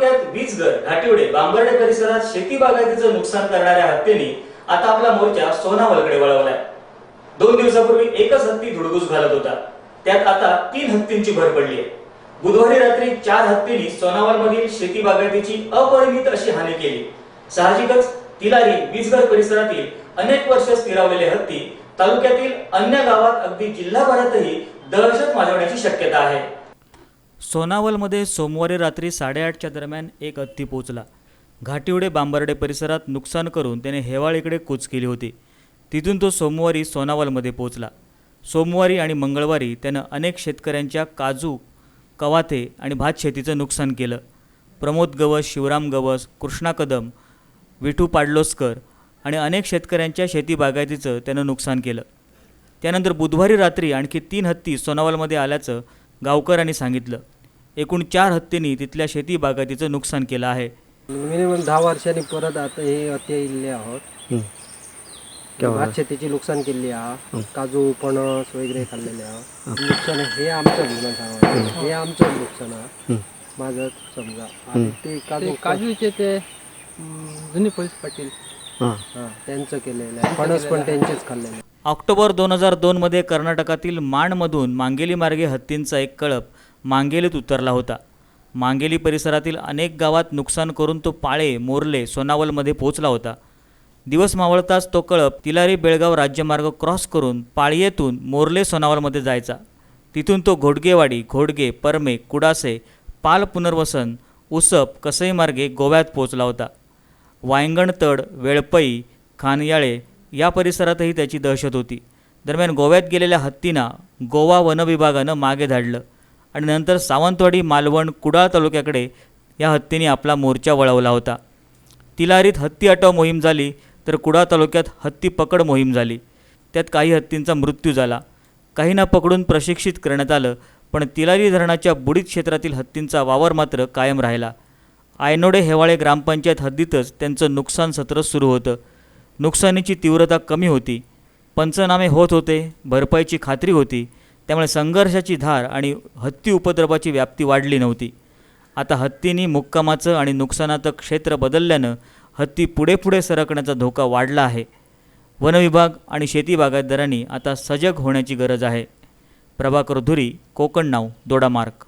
तालुक्यात वीजगर घाटिवडे बांबर्डे परिसरात शेती बागायतीचं नुकसान करणाऱ्या हत्तीने आता आपला मोर्चा सोनावलकडे वळवलाय. दोन दिवसापूर्वी एकच हत्ती धुडगूस घालत होता. त्यात आता तीन हत्तींची भर पडली आहे बुधवारी रात्री चार हत्तींनी सोनावलमधील शेती बागायतीची अपरिमित अशी हानी केली. साहजिकच तिलारी वीजगर परिसरातील अनेक वर्ष स्थिरावलेले हत्ती तालुक्यातील अन्य गावात अगदी जिल्हाभरातही दहशत माजवण्याची शक्यता आहे. सोनावलमध्ये सोमवारी रात्री साडेआठच्या दरम्यान एक हत्ती पोचला घाटिवडे बांबर्डे परिसरात नुकसान करून त्याने हेवाळीकडे कूच केली होती. तिथून तो सोमवारी सोनावलमध्ये पोचला सोमवारी आणि मंगळवारी त्यानं अनेक शेतकऱ्यांच्या काजू कवाथे आणि भात शेतीचं नुकसान केलं. प्रमोद गवस शिवराम गवस कृष्णा कदम विठू पाडलोसकर आणि अनेक शेतकऱ्यांच्या शेती बागायतीचं त्यानं नुकसान केलं. त्यानंतर बुधवारी रात्री आणखी तीन हत्ती सोनावलमध्ये आल्याचं गावकऱ्यांनी सांगितलं. एकूण चार हत्तींनी तिथल्या शेती बागायतीचं नुकसान केलं आहे. मिनिमम दहा वर्षांनी परत आता हे अति इल्ले आहोत. भात शेतीची नुकसान केली हा. काजू पणस वगैरे खाल्लेले हा. नुकसान हे आमचं सांगा हे. आमचं नुकसान हा. माझं समजा. आणि ते काजू काजूचे ते अं, जुने पोलीस पाटील. हा. त्यांचं केलेलं आहे. फणस पण त्यांचेच खाल्लेले आहे. ऑक्टोबर दोन हजार दोनमध्ये कर्नाटकातील माणमधून मांगेली मार्गे हत्तींचा एक कळप मांगेलीत उतरला होता. मांगेली परिसरातील अनेक गावात नुकसान करून तो पाळे मोर्ले सोनावलमध्ये पोहोचला होता. दिवस मावळताच तो कळप तिलारी बेळगाव राज्यमार्ग क्रॉस करून पाळयेतून मोर्ले सोनावलमध्ये जायचा. तिथून तो घोडगेवाडी घोडगे परमे कुडासे पाल पुनर्वसन उसप कसई मार्गे गोव्यात पोहोचला होता. वायंगणतड वेळपई खानयाळे या परिसरातही त्याची दहशत होती. दरम्यान गोव्यात गेलेल्या हत्तींना गोवा वन विभागानं मागे धाडलं आणि नंतर सावंतवाडी मालवण कुडाळ तालुक्याकडे या हत्तीने आपला मोर्चा वळवला होता. तिलारीत हत्ती अटव मोहीम झाली तर कुडाळ तालुक्यात हत्ती पकड मोहीम झाली. त्यात काही हत्तींचा मृत्यू झाला. काहींना पकडून प्रशिक्षित करण्यात आलं पण तिलारी धरणाच्या बुडीत क्षेत्रातील हत्तींचा वावर मात्र कायम राहिला. आयनोडे हेवाळे ग्रामपंचायत हद्दीतच त्यांचं नुकसान सत्र सुरू होतं. नुकसानीची तीव्रता कमी होती. पंचनामे होत होते भरपाईची खात्री होती त्यामुळे संघर्षाची धार आणि हत्ती उपद्रवाची व्याप्ती वाढली नव्हती. आता हत्तींनी मुक्कामाचं आणि नुकसानाचं क्षेत्र बदलल्यानं हत्ती पुढे पुढे सरकण्याचा धोका वाढला आहे. वनविभाग आणि शेती बागायतदारांनी आता सजग होण्याची गरज आहे. प्रभाकर धुरी कोकण नाव दोडामार्ग